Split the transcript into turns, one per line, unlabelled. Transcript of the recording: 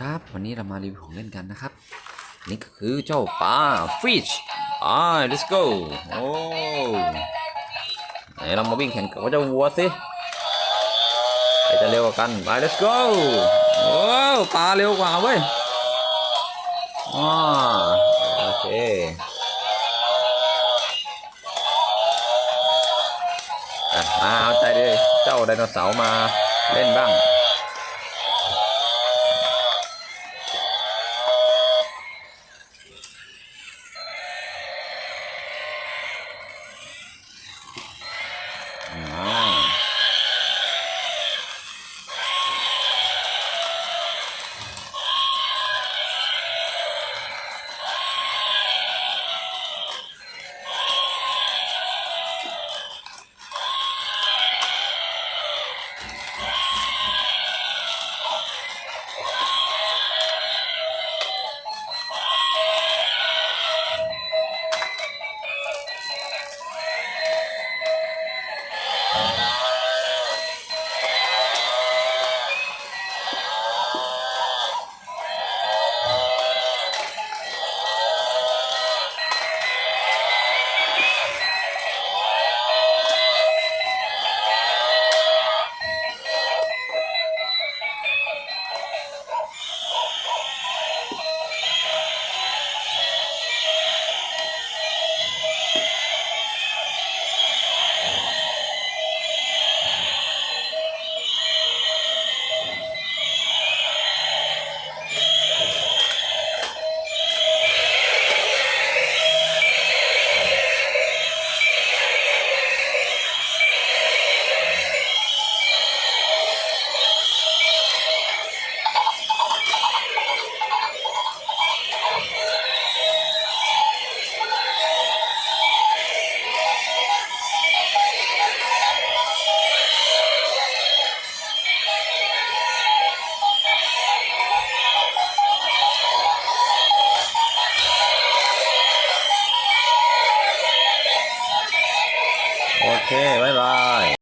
ครับ วันนี้เรามารีวิวของเล่นกันนะครับ นี่ก็คือเจ้าปลาฟิชอ่า let's go โอ้ไหนเรามาวิ่งแข่งกับเจ้าวัวสิใครจะเร็วกว่ากันไป let's go โอ้ปลาเร็วกว่าเว้ยอ่าโอเคมาเอาใจเลยเจ้าไดโนเสาร์มาเล่นบ้าง เค บ๊ายบาย